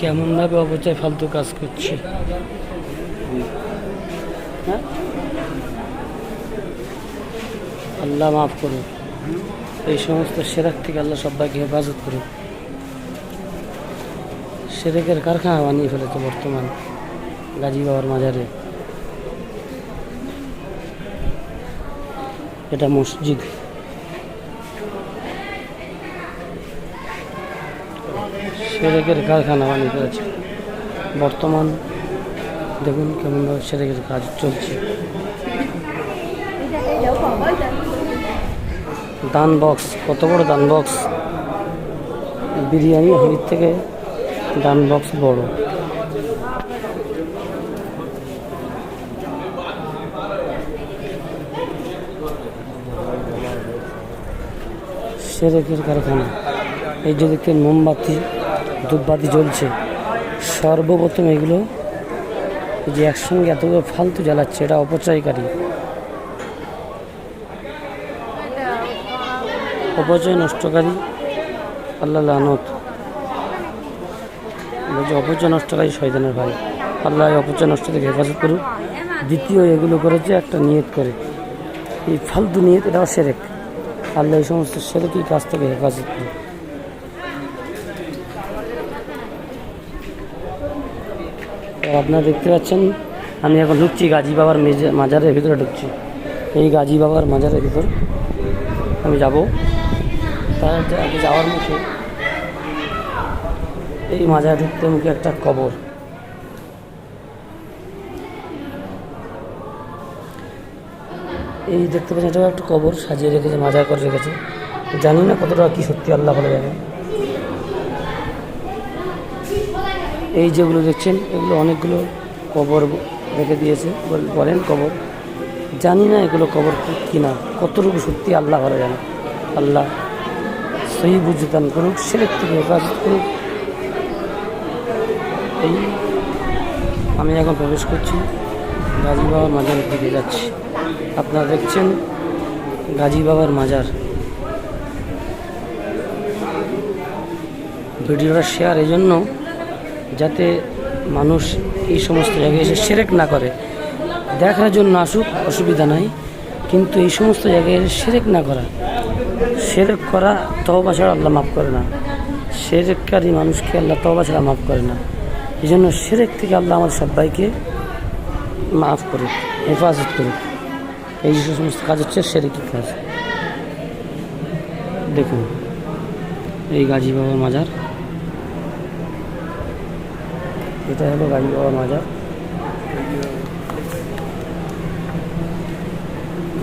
কেমনভাবে অপচয় ফালতু কাজ করছে? হ্যাঁ? আল্লাহ মাফ করুন এই সমস্ত সেরাক থেকে আল্লাহ সবাইকে হেফাজত করুন সেরেকের কারখানা বানিয়ে ফেলেছে বর্তমান গাজী বাবার মাজারে। এটা মসজিদ। সেরেকের কারখানা বানিয়ে ফেলেছে। বর্তমান দেখুন কেমনভাবে সেরেকের কাজ চলছে। দান বক্স, কত বড় দান বক্স? বিরিয়ানি হাড়ির থেকে দান বক্স বড়। সেরেকের কারখানা। এই যে দেখতে মোমবাতি ধূপবাতি জ্বলছে। সর্বপ্রথম এগুলো যে একসঙ্গে এতগুলো ফালতু জ্বালাচ্ছে, এটা অপচয়কারী। অপচয় নষ্টকারী, আল্লাহ লানত। বলছে অপচয় নষ্টকারী শয়তানের ভাই। আল্লাহ অপচয় নষ্ট থেকে হেফাজত করুক। দ্বিতীয় এগুলো করেছে, একটা নিয়ত করে। এই ফালতু নিয়ত, এটাও সেরেক। আল্লাহ এই সমস্ত সেরেকই কাজ থেকে হেফাজত করুক। তো আপনারা দেখতে পাচ্ছেন, আমি এখন ঢুকছি গাজী বাবার মেজে- মাজারের ভিতরে ঢুকছি। এই গাজী বাবার মাজারের ভিতর। আমি যাব। তার আগে যাওয়ার মুখে এই মাজার ঢুকতে মুখে একটা কবর। এই দেখতে পাচ্ছেন, এটাও একটা কবর সাজিয়ে রেখেছে, মাজার করে রেখেছে। জানি না কতটা কি সত্যি আল্লাহ ভালো জানে। এই যেগুলো দেখছেন, এগুলো অনেকগুলো কবর রেখে দিয়েছে, বল- বলেন কবর। জানি না এগুলো কবর কি না কতটুকু সত্যি আল্লাহ ভালো জানে। আল্লাহ সহি বুঝতান করুক সেরেক থেকে হেফাজত করুক। এই আমি এখন প্রবেশ করছি গাজী বাবার মাজারের দিকে যাচ্ছি। আপনারা দেখছেন গাজী বাবার মাজার। ভিডিওটা শেয়ার এই জন্য যাতে মানুষ এই সমস্ত জায়গায় এসে সেরেক না করে। দেখার জন্য আসুক, অসুবিধা নাই। কিন্তু এই সমস্ত জায়গায় এসে সেরেক না করা। সেরেক করা তহবা ছাড়া আল্লাহ মাফ করে না। সেরেককারী মানুষকে আল্লাহ তহবা ছাড়া মাফ করে না। এই জন্য সেরেক থেকে আল্লাহ আমাদের সবাইকে মাফ করুক, হেফাজত করুক। এই সমস্ত কাজ হচ্ছে সেরেকি কাজ। দেখুন, এই গাজী বাবার মাজার। এটা হলো গাড়ি বাবার মাজার।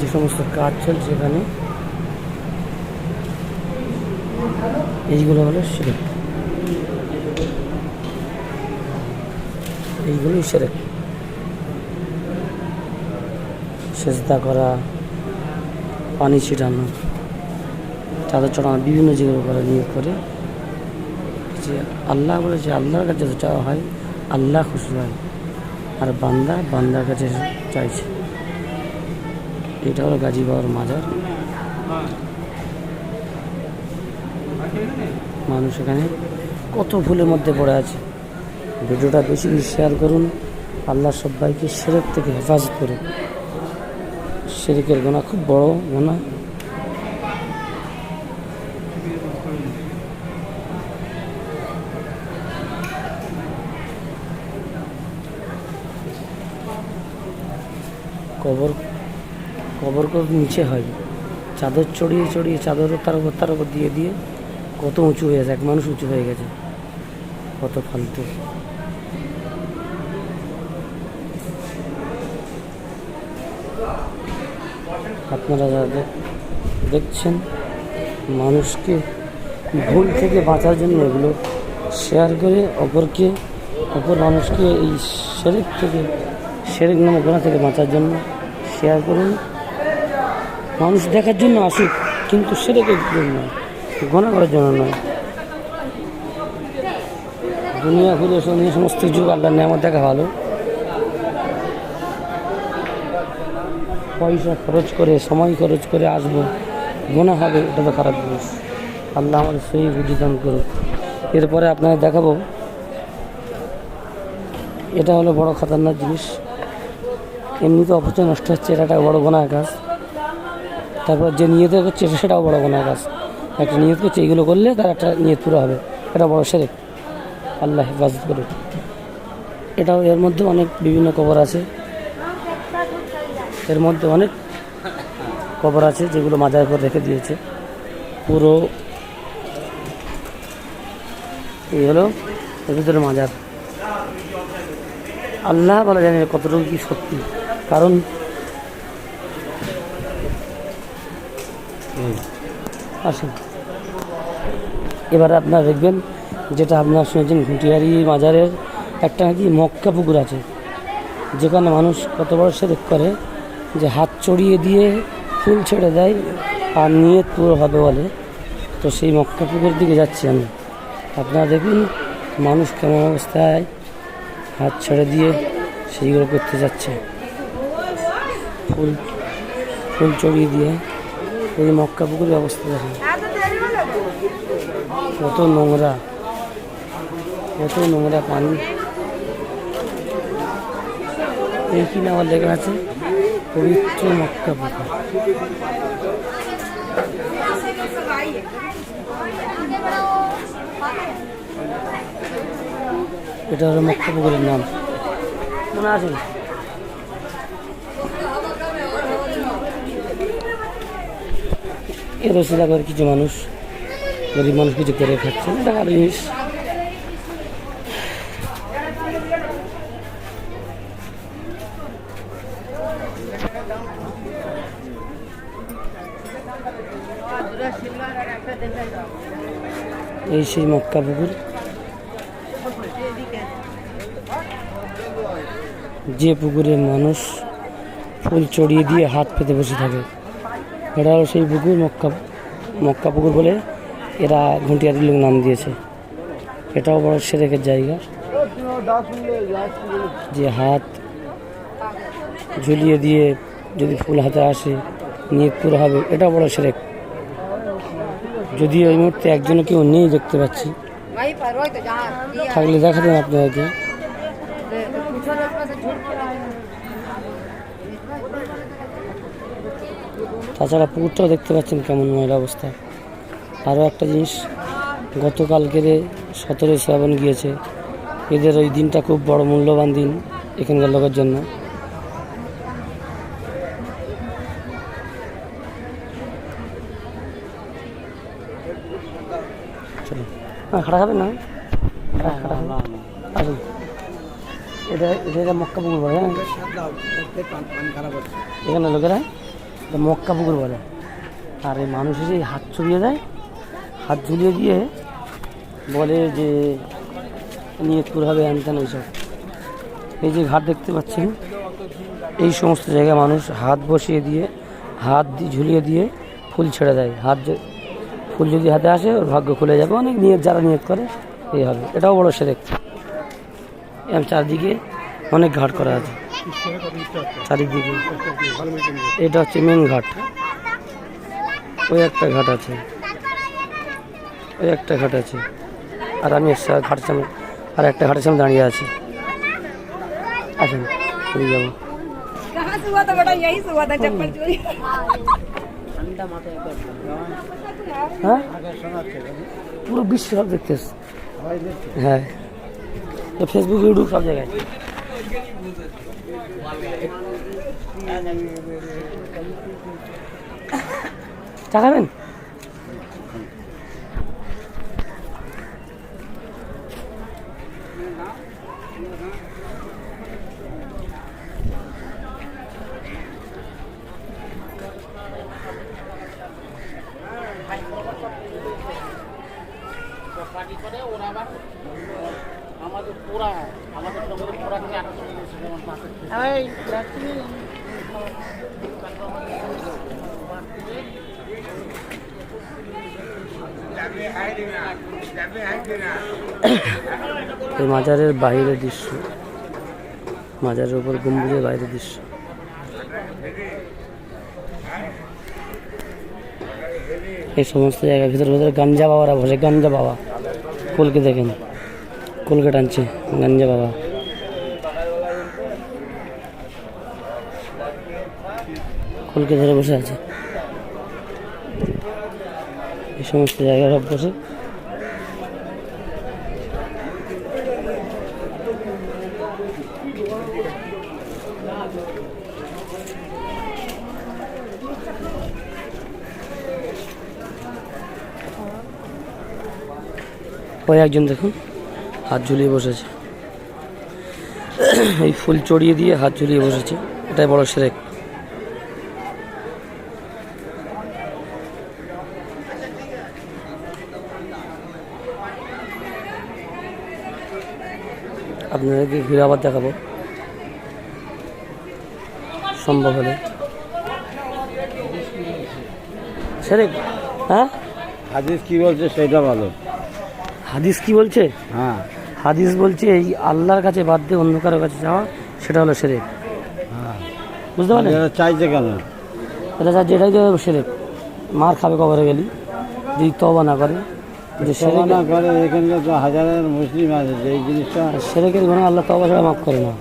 যে সমস্ত কাজ চলছে এখানে, এইগুলো হলো সেরেক। এইগুলোই সেরেক। সেজদা করা, পানি ছিটানো, চাদর চড়ানো, বিভিন্ন যেগুলো করে নিয়োগ করে। যে আল্লাহ বলে যে আল্লাহর কাছে চাওয়া হয় আল্লাহ খুশি হয় আর বান্দা বান্দার কাছে চাইছে। এটা হলো গাজী বাবার মাজার। মানুষ এখানে কত ভুলের মধ্যে পড়ে আছে। ভিডিওটা বেশি বেশি শেয়ার করুন। আল্লাহ সবাইকে সেরেক থেকে হেফাজত করুন। সেরেকের গোনা খুব বড় গোনা কবর কবর নিচে হয়। চাদর চড়িয়ে চড়িয়ে চাদর তার উপর তার উপর দিয়ে দিয়ে কত উঁচু হয়ে গেছে, এক মানুষ উঁচু হয়ে গেছে। কত ফালতু। আপনারা যারা দেখ- দেখছেন, মানুষকে ভুল থেকে বাঁচার জন্য এগুলো শেয়ার করে অপরকে, অপর মানুষকে এই সেরেক থেকে, সেরেক নামক গোনা থেকে বাঁচার জন্য শেয়ার করুন। মানুষ দেখার জন্য আসুক, কিন্তু সেরেকের জন্য নয় গোনা করার জন্য নয়। দুনিয়া ঘুরে শুনিয়ে সমস্ত যুগ আল্লাহ নেয়ামত দেখা ভালো। পয়সা খরচ করে, সময় খরচ করে আসব গোনা হবে, এটা তো খারাপ জিনিস। আল্লাহ আমাদের সেই বুঝিদান করুক। এরপরে আপনারা দেখাবো, এটা হলো বড় খতরনাক জিনিস। এমনিতে অপচয় নষ্ট হচ্ছে, এটা একটা বড় গোনার কাজ। তারপর যে নিয়ত করছে, সেটাও বড় গোনার কাজ। একটা নিয়ত করছে এইগুলো করলে তার একটা নিয়ত পুরো হবে। এটা বড় সেরেক। আল্লাহ হেফাজত করুক। এটাও এর মধ্যে অনেক বিভিন্ন কবর আছে। এর মধ্যে অনেক কবর আছে, যেগুলো মাজার করে রেখে দিয়েছে। পুরো এই হলো এর ভিতরে মাজার। আল্লাহ বলা জানে কতটুকু কি সত্যি। কারণ আসুন। এবার আপনারা দেখবেন, যেটা আপনারা শুনেছেন, ঘুটিয়ারি মাজারের একটা নাকি মক্কা পুকুর আছে, যেখানে মানুষ কত বড় সেরেক করে যে হাত চড়িয়ে দিয়ে ফুল ছেড়ে দেয় আর নিয়ে পুরো হবে বলে। তো সেই মক্কা পুকুরের দিকে যাচ্ছি আমি। আপনারা দেখুন, মানুষ কেমন অবস্থায় হাত ছেড়ে দিয়ে সেইগুলো করতে যাচ্ছে। ফুল ফুল চড়িয়ে দিয়ে এই মক্কা পুকুরের অবস্থা দেখুন। কত নোংরা কত নোংরা পানি। এই কিনা আবার লেখা আছে? পবিত্র মক্কা পুকুর। এটা হলো মক্কা পুকুরের নাম। মনে আছে? এর রসিদা করে কিছু মানুষ, গরিব মানুষ কিছু করে খাচ্ছে, এটা ভালো জিনিস। এই সেই মক্কা পুকুর। যে পুকুরে মানুষ ফুল চড়িয়ে দিয়ে হাত পেতে বসে থাকে। এটা হলো সেই পুকুর, মক্কা মক্কা পুকুর বলে এরা ঘুঁটিয়ারির লোক নাম দিয়েছে। এটাও বড় সেরেকের জায়গা। যে হাত ঝুলিয়ে দিয়ে যদি ফুল হাতে আসে, নিয়ে পুরো হবে, এটা বড় সেরেক। যদি ওই মুহূর্তে একজনও কেউ নেই দেখতে পাচ্ছি। থাকলে দেখাতেন আপনাদেরকে। তাছাড়া পুকুরটাও দেখতে পাচ্ছেন কেমন ময়লা অবস্থা। আরও একটা জিনিস, গতকালকের সতেরোই শ্রাবণ গিয়েছে। এদের ওই দিনটা খুব বড় মূল্যবান দিন এখানকার লোকের জন্য। খাড়া খাবেন না? এটা এটা মক্কা পুকুর হ্যাঁ? এখানে লোকেরা? মক্কা পুকুর বলে। আর এই মানুষ এসে হাত ছড়িয়ে দেয়। হাত ঝুলিয়ে দিয়ে বলে যে নিয়তপুর হবে হ্যান ওইসব এই যে ঘাট দেখতে পাচ্ছেন, এই সমস্ত জায়গায় মানুষ হাত বসিয়ে দিয়ে, হাত ঝুলিয়ে দিয়ে ফুল ছেড়ে দেয়। হাত ফুল যদি হাতে আসে, ওর ভাগ্য খুলে যাবে। অনেক নিয়ত, যারা নিয়ত করে, এই হবে। এটাও বড় সেরেক। এরম চারদিকে অনেক ঘাট করা আছে। চারিদিকে। এটা হচ্ছে মেন ঘাট। ওই একটা ঘাট আছে। ওই একটা ঘাট আছে। আর আমি ঘাটের সামনে আর একটা ঘাটের সামনে দাঁড়িয়ে আছি। আসেন চলে যাব। হ্যাঁ? পুরো বিশ্ব সব দেখতে হ্যাঁ। ফেসবুক ইউটিউব সব জায়গায়। চা এই মাজারের বাইরের দৃশ্য। মাজারের উপর গম্বুজের বাইরের দৃশ্য। এই সমস্ত জায়গার ভিতরে ভিতরে গাঞ্জা বাবারা বসে গাঞ্জা বাবা। কুলকে দেখেন। কোলগেট আনছে গাঞ্জা বাবা। কোলকে ধরে বসে আছে। এই সমস্ত জায়গায় সব বসে। ওই একজন দেখুন। হাত ঝুলিয়ে বসেছে। এই ফুল চড়িয়ে দিয়ে হাত ঝুলিয়ে বসেছে। এটাই বড় সেরেক। আপনাদেরকে ঘুরে আবার দেখাবো। সম্ভব হলে। সেরেক হ্যাঁ? হাদিস কি বলছে সেটা ভালো। হাদিস কি বলছে? হ্যাঁ। হাদিস বলছে এই আল্লাহর কাছে বাদ দিয়ে অন্য কারোর কাছে যাওয়া সেটা হলো সেরেক বুঝতে পারলেন? চাইছে কেন? এটা যা যেটাই তো সেরেক মার খাবে কবরে গেলি যদি তবা না করে যে সেরেক সমানা করে এখানকার তো হাজারের মুসলিম আছে যে এই জিনিসটা সেরেকের গুণে আল্লাহ তবা ছাড়া মাফ করে না।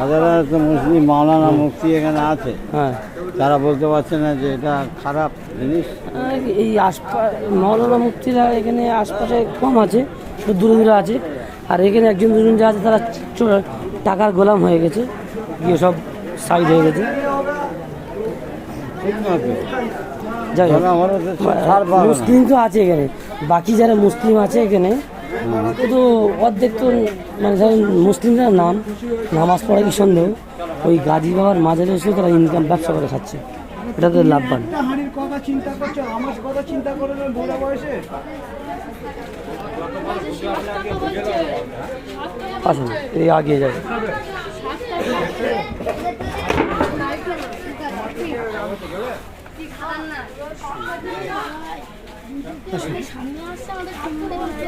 হাজারের তো মুসলিম মাওলানা মুক্তি এখানে আছে। হ্যাঁ। তারা বলতে পারছে না যে এটা খারাপ জিনিস। এই আশপাশ মৌলানা মুক্তিরা এখানে আশপাশে কম আছে দূরে দূরে আছে। আর এখানে একজন দুজন যা আছে তারা টাকার গোলাম হয়ে গেছে। গিয়ে সব সাইড হয়ে গেছে। যাই হোক, মুসলিম তো আছে এখানে। বাকি যারা মুসলিম আছে এখানে তো অর্ধেক তো মানে ধরেন মুসলিমদের নাম, নামাজ পড়া কি সন্দেহ? ওই গাজী বাবার মাঝারে এসে তারা ইনকাম ব্যবসা করে খাচ্ছে। এটা তো লাভবান। চিন্তা আমার কথা চিন্তা করে বয়সে? আসুন এই আগিয়ে যাবে সামনে আসছে আমাদের সুন্দর হচ্ছে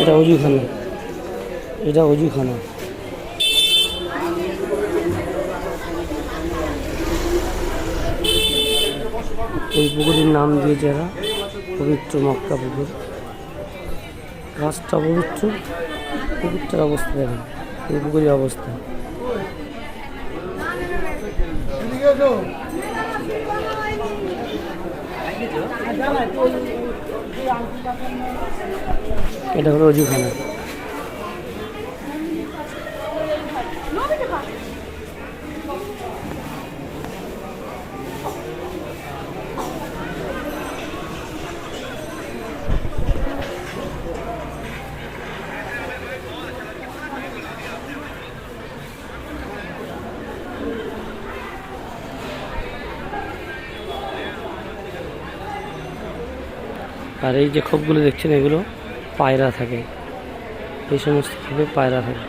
এটা অজুখানা এটা অজুখানা এই পুকুরের নাম দিয়ে এরা, পবিত্র মক্কা পুকুর। গাছটা পবিত্র পুকুরটার অবস্থা দেখেন এই পুকুরের অবস্থা। এটা হলো অজুখানা আর এই যে খোপগুলো দেখছেন, এগুলো পায়রা থাকে। এই সমস্ত খোপে পায়রা থাকে।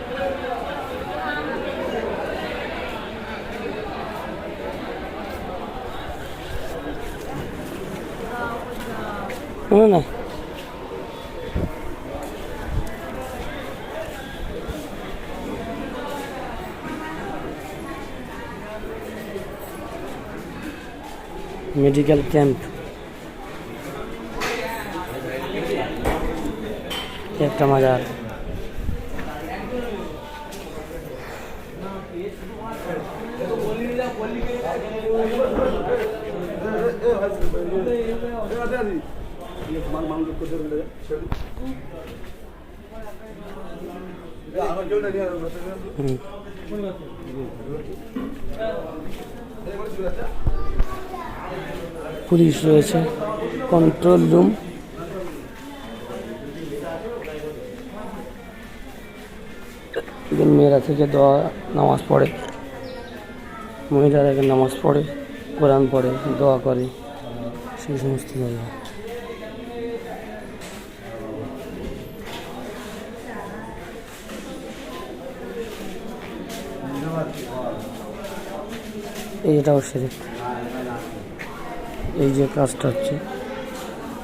না না। Medical camp. একটা মাজার। পুলিশ রয়েছে কন্ট্রোল রুম মেয়েরা থেকে দোয়া নামাজ পড়ে, মহিলারা এখানে নামাজ পড়ে, কোরআন পড়ে, দোয়া করে, সেই সমস্ত জায়গা। এইটাও সেরেক এই যে কাজটা হচ্ছে,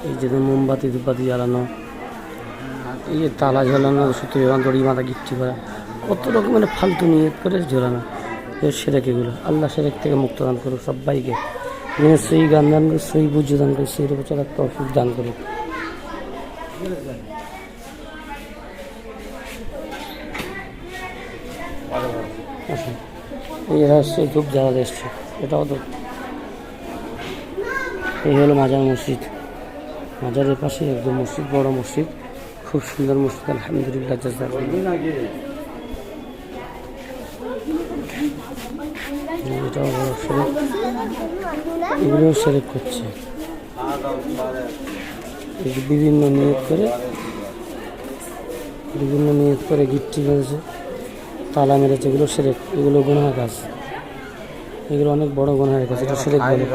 এই যে মোমবাতি দুপাতি জ্বালানো, এই যে তালা জ্বালানো সুতরাং দড়ি মাথা গিট্টি করা কত রকমের ফালতু নিয়ত করে ঝোলানো। এর এগুলো। আল্লাহ সেরেক থেকে মুক্ত দান করুক সবাইকে। যিনি সেই গান দান করে সেই বুঝে দান করে সেই রূপে চলার তৌফিক দান করুক। এই হচ্ছে ধূপ জ্বালাতে এসছে। এটাও তো এই হলো মাজার মসজিদ। মাজারের পাশে একদম মসজিদ, বড় মসজিদ। খুব সুন্দর মসজিদ, আলহামদুলিল্লাহ এটাও বড় এগুলোও সেরেক করছে। বিভিন্ন নিয়োগ করে, বিভিন্ন নিয়োগ করে গিট্টি মেরেছে, তালা মেরেছে, এগুলো সেরেক এগুলো গোনা কাজ। এগুলো অনেক বড় গোনার কাজ, এটা সেরেক করে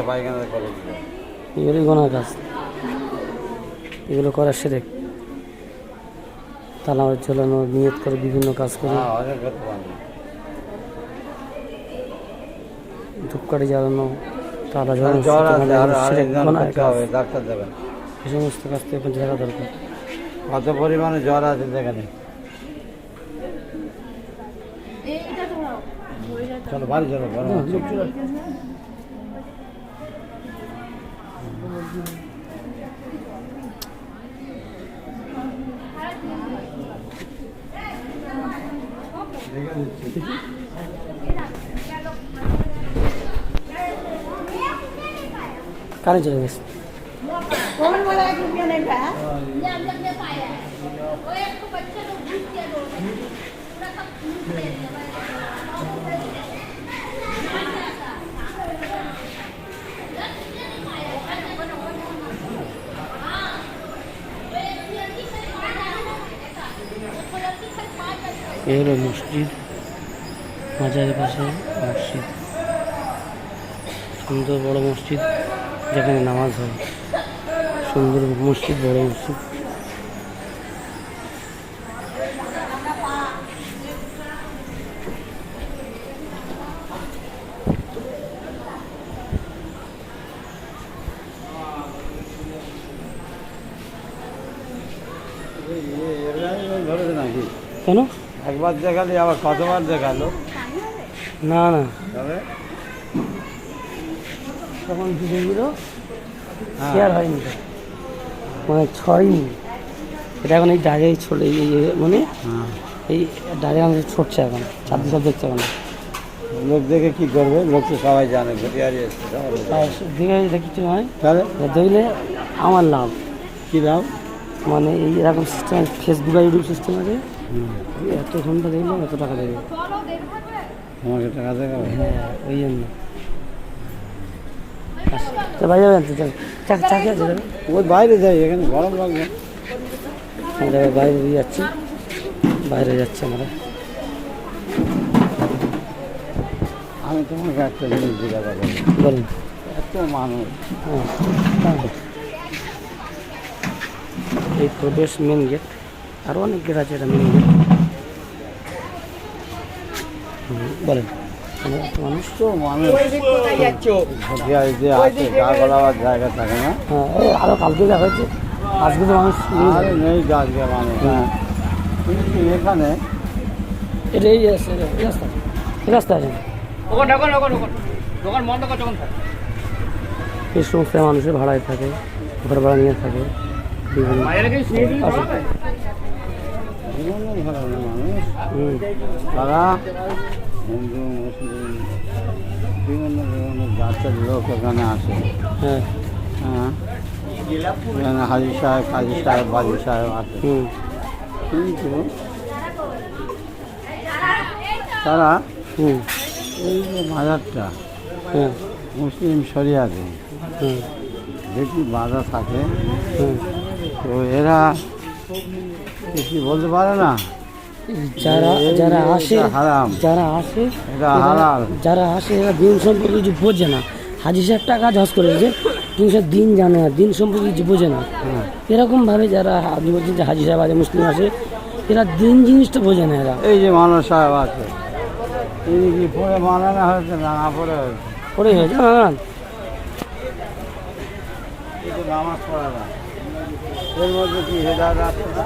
এগুলোই গোনা কাজ। এগুলো করা সেরেক তালা ঝোলানো নিয়ত করে বিভিন্ন কাজ করে হ্যাঁ অনেক করতে পারবে ধূপকাঠি জ্বালানো তালা ঝোলানো জ্বর সুতো আছে বাঁধানো, আর সেরেক আরেকজন গোনার করতে কাজ হবে ডাক্তার দেবেন। এই সমস্ত কাজ থেকে এখন দরকার কত পরিমাণে জ্বর আছে যেখানে চলো বাড়ি চলো বড় কানে চলে গেছে। হলো মসজিদ। মাজারের পাশে মসজিদ। সুন্দর বড় মসজিদ। যেখানে নামাজ হয়। সুন্দর মসজিদ বড় মসজিদ। কেন? একবার দেখালি আবার কতবার দেখাল? না না। তবে? তখন ভিডিওগুলো হ্যাঁ। শেয়ার হয়নি। মানে ছয়নি। এটা এখন এই এই এই- মানে হ্যাঁ এই ডাইরে আমাদের ছড়ছে এখন চারদিন সব দেখছে এখন লোক দেখে কি করবে? লোক তো সবাই জানে দেখে কিছু নয় তাহলে? দেখলে আমার লাভ। কি দাম মানে এই এরকম সিস্টেম ফেসবুক আর ইউটিউব সিস্টেম আছে। এত ঘণ্টা দেখলে এত টাকা দেবে আমাকে টাকা দেখাবে? হ্যাঁ ওই জন্য। বাইরে যাবেন তো চল। চা চা খেয়ে যাবে ওই বাইরে যাই এখানে গরম লাগবে। আমরা বাইরে দিয়ে যাচ্ছি। বাইরে যাচ্ছি আমরা। আমি তোমাকে একটা জিনিস জিজ্ঞাসা করি। বলুন। এত মানুষ। হ্যাঁ হ্যাঁ। এই প্রবেশ মেন গেট আরও অনেক গেট আছে এটা মেন গেট বলেন। মানুষ। তো মানুষ যে আছে গা গলাবার জায়গা থাকে না। হ্যাঁ আরও কালকে দেখা হয়েছে। আজকে তো মানুষ নেই। আরে নেই আজকে মানুষ হ্যাঁ। কিন্তু এখানে এটা এই রাস্তা। রাস্তা রাস্তা আছে। এই সমস্ত মানুষের ভাড়ায় থাকে ঘর ভাড়া নিয়ে থাকে। বিভিন্ন। মানুষ। তারা হিন্দু মুসলিম বিভিন্ন বিভিন্ন জাতের লোক এখানে আসে। হ্যাঁ। হ্যাঁ। এখানে হাজি সাহেব কাজী সাহেব বাজি সাহেব আছে কিন্তু তারা এই যে মাজারটা হ্যাঁ। মুসলিম শরিয়াতে যেটি বাধা থাকে। তো এরা কিছু বলতে পারে না? যারা যারা আসে যারা আসে যারা আসে এরা দিন সম্পর্কে কিছু বোঝে না। হাজি সাহেব টাকা হজ করেছে কিন্তু সে দিন জানে না দিন সম্পর্কে কিছু বোঝে না। এরকমভাবে যারা আপনি বলছেন যে হাজি সাহেব আছে মুসলিম আছে এরা দিন জিনিসটা বোঝে না এরা। এই যে মানুষ সাহেব আছে তিনি কি পড়ে মানানো হয়েছে না না পড়ে হয়েছে? পড়ে হয়েছে জানান কিন্তু নামাজ পড়া না এর মধ্যে কি হেদায়ত আসছে না